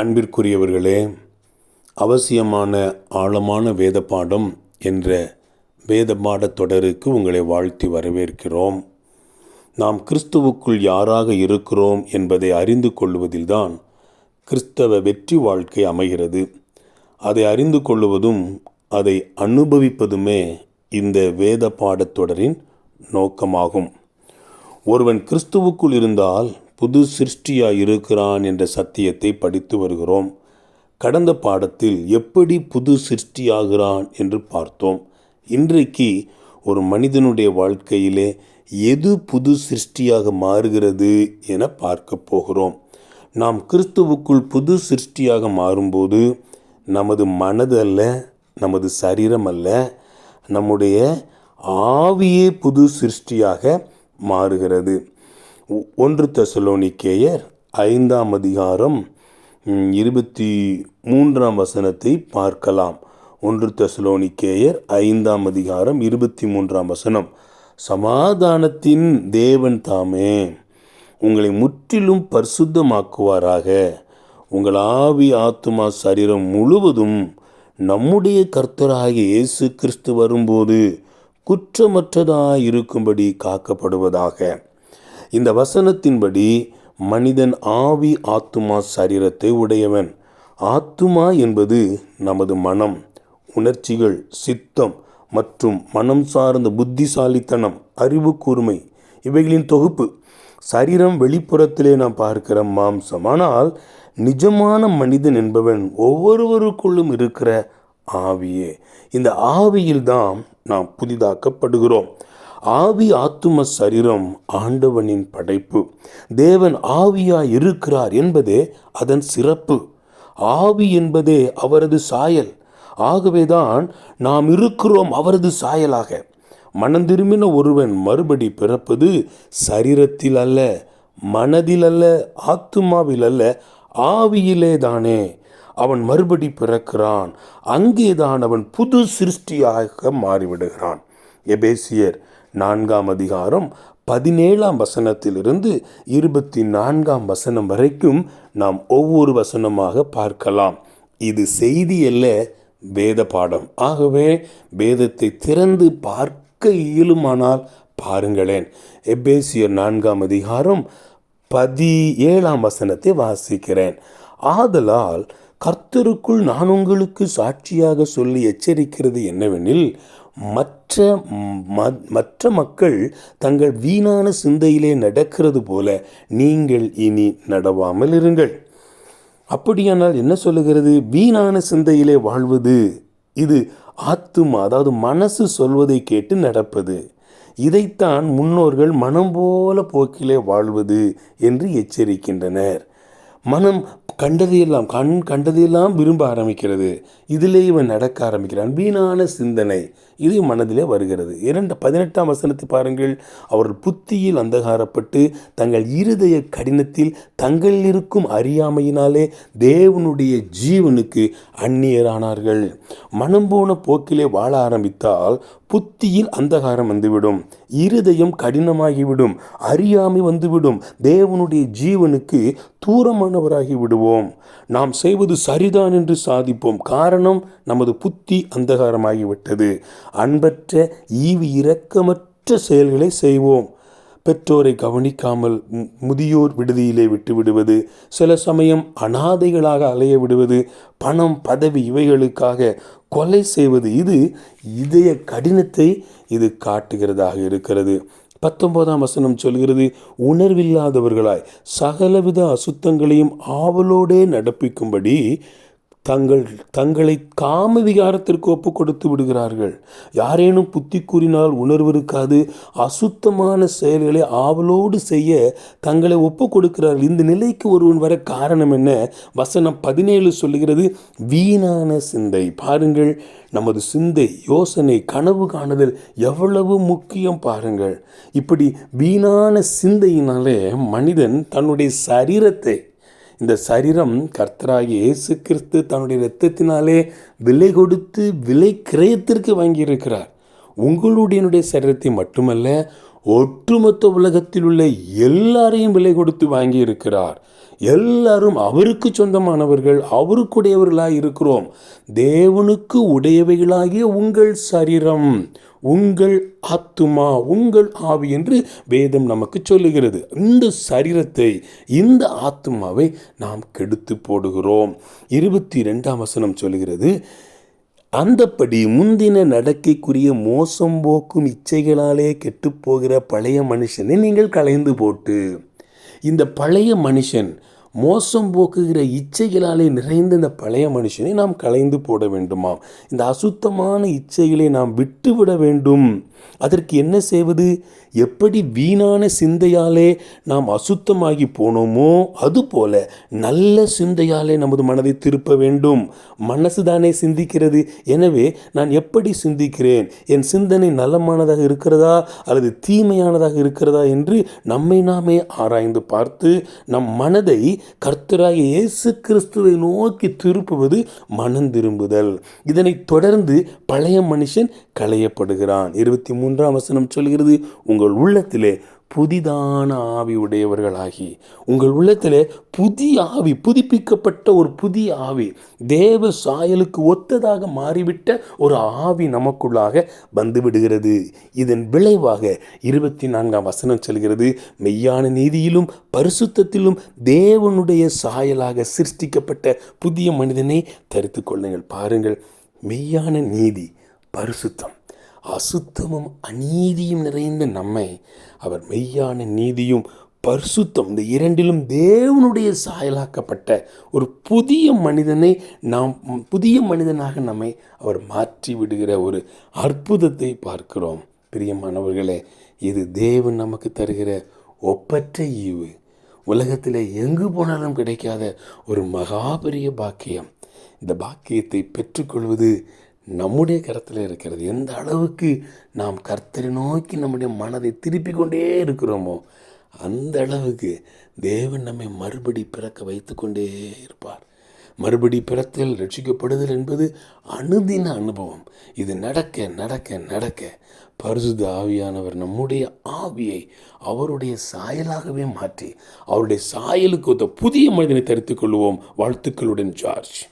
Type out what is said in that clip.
அன்பிற்குரியவர்களே அவசியமான ஆழமான வேத பாடம் என்ற வேத பாடத் தொடருக்கு உங்களை வாழ்த்தி வரவேற்கிறோம். நாம் கிறிஸ்துவுக்குள் யாராக இருக்கிறோம் என்பதை அறிந்து கொள்வதில்தான் கிறிஸ்தவ வெற்றி வாழ்க்கை அமைகிறது. அதை அறிந்து கொள்வதும் அதை அனுபவிப்பதுமே இந்த வேத பாடத் தொடரின் நோக்கமாகும். ஒருவன் கிறிஸ்துவுக்குள் இருந்தால் புது சிருஷ்டியாக இருக்கிறான் என்ற சத்தியத்தை படித்து வருகிறோம். கடந்த பாடத்தில் எப்படி புது சிருஷ்டியாகிறான் என்று பார்த்தோம். இன்றைக்கு ஒரு மனிதனுடைய வாழ்க்கையிலே எது புது சிருஷ்டியாக மாறுகிறது என பார்க்க போகிறோம். நாம் கிறிஸ்துவுக்குள் புது சிருஷ்டியாக மாறும்போது நமது மனது அல்ல நமது சரீரம் அல்ல நம்முடைய ஆவியே புது சிருஷ்டியாக மாறுகிறது. ஒன்று தெசலோனிக்கேயர் ஐந்தாம் அதிகாரம் இருபத்தி மூன்றாம் வசனத்தை பார்க்கலாம். ஒன்று தெசலோனிக்கேயர் ஐந்தாம் அதிகாரம் இருபத்தி மூன்றாம் வசனம். சமாதானத்தின் தேவன் தாமே உங்களை முற்றிலும் பரிசுத்தமாக்குவாராக. உங்கள் ஆவி ஆத்துமா சரீரம் முழுவதும் நம்முடைய கர்த்தராகிய இயேசு கிறிஸ்து வரும்போது குற்றமற்றதாக இருக்கும்படி காக்கப்படுவதாக. இந்த வசனத்தின்படி மனிதன் ஆவி ஆத்துமா சரீரத்தை உடையவன். ஆத்துமா என்பது நமது மனம் உணர்ச்சிகள் சித்தம் மற்றும் மனம் சார்ந்த புத்திசாலித்தனம் அறிவு கூர்மை இவைகளின் தொகுப்பு. சரீரம் வெளிப்புறத்திலே நாம் பார்க்கிற மாம்சம். ஆனால் நிஜமான மனிதன் என்பவன் ஒவ்வொருவருக்குள்ளும் இருக்கிற ஆவியே. இந்த ஆவியில்தான் நாம் புதிதாக்கப்படுகிறோம். ஆவி ஆத்தும சரீரம் ஆண்டவனின் படைப்பு. தேவன் ஆவியாய் இருக்கிறார் என்பதே அதன் சிறப்பு. ஆவி என்பதே அவரது சாயல். ஆகவேதான் நாம் இருக்கிறோம் அவரது சாயலாக. மனம் திரும்பின ஒருவன் மறுபடி பிறப்பது சரீரத்தில் அல்ல மனதில் அல்ல ஆத்துமாவில் அல்ல ஆவியிலே தானே அவன் மறுபடி பிறக்கிறான். அங்கேதான் அவன் புது சிருஷ்டியாக மாறிவிடுகிறான். எபேசியர் நான்காம் அதிகாரம் பதினேழாம் வசனத்திலிருந்து இருபத்தி நான்காம் வசனம் வரைக்கும் நாம் ஒவ்வொரு வசனமாக பார்க்கலாம். இது செய்தி அல்ல வேத பாடம். ஆகவே வேதத்தை திறந்து பார்க்க இயலுமானால் பாருங்களேன். எபேசியர் நான்காம் அதிகாரம் பதி ஏழாம் வசனத்தை வாசிக்கிறேன். ஆதலால் கர்த்தருக்குள் நான் உங்களுக்கு சாட்சியாக சொல்லி எச்சரிக்கிறது என்னவெனில் மற்ற ம- மற்ற மக்கள் தங்கள் வீணான சிந்தையிலே நடக்கிறது போல நீங்கள் இனி நடவாமல் இருங்கள். அப்படியானால் என்ன சொல்லுகிறது? வீணான சிந்தையிலே வாழ்வது இது ஆத்துமா அதாவது மனசு சொல்வதை கேட்டு நடப்பது. இதைத்தான் முன்னோர்கள் மனம் போல போக்கிலே வாழ்வது என்று எச்சரிக்கின்றனர். மனம் கண்டதையெல்லாம் கண் கண்டதையெல்லாம் விரும்ப ஆரம்பிக்கிறது. இதிலே இவன் நடக்க ஆரம்பிக்கிறான். வீணான சிந்தனை. இது மனதிலே வருகிறது. இரண்டு பதினெட்டாம் வசனத்தை பாருங்கள். அவர்கள் புத்தியில் அந்தகாரப்பட்டு தங்கள் இருதய கடினத்தில் தங்களில் இருக்கும் அறியாமையினாலே தேவனுடைய ஜீவனுக்கு அந்நியரானார்கள். மனம் போன போக்கிலே வாழ ஆரம்பித்தால் புத்தியில் அந்தகாரம் வந்துவிடும். இருதயம் கடினமாகிவிடும். அறியாமை வந்துவிடும். தேவனுடைய ஜீவனுக்கு தூரமானவராகி விடுவோம். நாம் செய்வது சரிதான் என்று சாதிப்போம். காரணம் நமது புத்தி அந்தகாரமாகிவிட்டது. அன்பற்ற ஈவு இரக்கமற்ற செயல்களை செய்வோம். பெற்றோரை கவனிக்காமல் முதியோர் விடுதியிலே விட்டு விடுவது சில சமயம் அனாதைகளாக அலைய விடுவது பணம் பதவி இவைகளுக்காக கொலை செய்வது இது இதய கடினத்தை இது காட்டுகிறதாக இருக்கிறது. பத்தொன்பதாம் வசனம் சொல்கிறது உணர்வில்லாதவர்களாய் சகலவித அசுத்தங்களையும் ஆவலோடே நடப்பிக்கும்படி தங்கள் தங்களை காம விகாரத்திற்கு ஒப்பு கொடுத்து விடுகிறார்கள். யாரேனும் புத்தி கூறினால் உணர்வு இருக்காது அசுத்தமான செயல்களை ஆவலோடு செய்ய தங்களை ஒப்பு கொடுக்கிறார்கள் இந்த நிலைக்கு ஒருவன் வர காரணம் என்ன? வசனம் பதினேழு சொல்லுகிறது வீணான சிந்தை. பாருங்கள் நமது சிந்தை யோசனை கனவு காணுதல் எவ்வளவு முக்கியம் பாருங்கள். இப்படி வீணான சிந்தையினாலே மனிதன் தன்னுடைய சரீரத்தை இந்த சரீரம் கர்த்தராகி இயேசு கிறிஸ்து தன்னுடைய இரத்தத்தினாலே விலை கொடுத்து விலை கிரயத்திற்கு வாங்கியிருக்கிறார். உங்களுடைய சரீரத்தை மட்டுமல்ல ஒட்டுமொத்த உலகத்தில் உள்ள எல்லாரையும் விலை கொடுத்து வாங்கியிருக்கிறார். எல்லாரும் அவருக்கு சொந்தமானவர்கள் அவருக்குடையவர்களாய் இருக்கிறோம். தேவனுக்கு உடையவைகளாகிய உங்கள் சரீரம் உங்கள் ஆத்துமா உங்கள் ஆவி என்று வேதம் நமக்கு சொல்லுகிறது. இந்த சரீரத்தை இந்த ஆத்துமாவை நாம் கெடுத்து போடுகிறோம். இருபத்தி ரெண்டாம் வசனம் சொல்லுகிறது அந்தப்படி முந்தின நடக்கைக்குரிய மோசம் போக்கும் இச்சைகளாலே கெட்டுப்போகிற பழைய மனுஷனை நீங்கள் களைந்து போட்டு இந்த பழைய மனுஷன் மோசம் போக்குகிற இச்சைகளாலே நிறைந்த இந்த பழைய மனுஷனை நாம் கலைந்து போட வேண்டுமாம். இந்த அசுத்தமான இச்சைகளை நாம் விட்டுவிட வேண்டும். அதற்கு என்ன செய்வது? எப்படி வீணான சிந்தையாலே நாம் அசுத்தமாகி போனோமோ அதுபோல நல்ல சிந்தையாலே நமது மனதை திருப்ப வேண்டும். மனசு தானே சிந்திக்கிறது. எனவே நான் எப்படி சிந்திக்கிறேன்? என் சிந்தனை நலமானதாக இருக்கிறதா? அல்லது தீமையானதாக இருக்கிறதா? என்று நம்மை நாமே ஆராய்ந்து பார்த்து நம் மனதை கர்த்தராக இயேசு கிறிஸ்துவை நோக்கி திருப்புவது மனம் திரும்புதல். இதனைத் தொடர்ந்து பழைய மனுஷன் களையப்படுகிறான். இருபத்தி மூன்றாம் வசனம் சொல்கிறது உங்கள் உள்ளத்திலே புதிதான ஆவி உடையவர்களாகி உங்கள் உள்ளத்தில் புதிய ஆவி புதுப்பிக்கப்பட்ட ஒரு புதிய ஆவி தேவ சாயலுக்கு ஒத்ததாக மாறிவிட்ட ஒரு ஆவி நமக்குள்ளாக வந்துவிடுகிறது. இதன் விளைவாக இருபத்தி நான்காம் வசனம் செல்கிறது மெய்யான நீதியிலும் பரிசுத்தத்திலும் தேவனுடைய சாயலாக சிருஷ்டிக்கப்பட்ட புதிய மனிதனை தரித்து கொள்ளுங்கள். பாருங்கள் மெய்யான நீதி பரிசுத்தம். அசுத்தமும் அநீதியும் நிறைந்த நம்மை அவர் மெய்யான நீதியும் பரிசுத்தம் இந்த இரண்டிலும் தேவனுடைய சாயலாக்கப்பட்ட ஒரு புதிய மனிதனை நாம் புதிய மனிதனாக நம்மை அவர் மாற்றி விடுகிற ஒரு அற்புதத்தை பார்க்கிறோம். பிரியமானவர்களே இது தேவன் நமக்கு தருகிற ஒப்பற்ற ஈவு. உலகத்தில் எங்கு போனாலும் கிடைக்காத ஒரு மகா பெரிய பாக்கியம். இந்த பாக்கியத்தை பெற்றுக்கொள்வது நம்முடைய கரத்தில் இருக்கிறது. எந்த அளவுக்கு நாம் கர்த்தரை நோக்கி நம்முடைய மனதை திருப்பி கொண்டே இருக்கிறோமோ அந்த அளவுக்கு தேவன் நம்மை மறுபடி பிறக்க வைத்து கொண்டே இருப்பார். மறுபடி பிறத்தல் ரட்சிக்கப்படுதல் என்பது அனுதின அனுபவம். இது நடக்க நடக்க நடக்க பரிசுத்த ஆவியானவர் நம்முடைய ஆவியை அவருடைய சாயலாகவே மாற்றி அவருடைய சாயலுக்கு ஒத்த புதிய மனிதனை தரித்துக் கொள்வோம் வாழ்த்துக்களுடன் ஜார்ஜ்.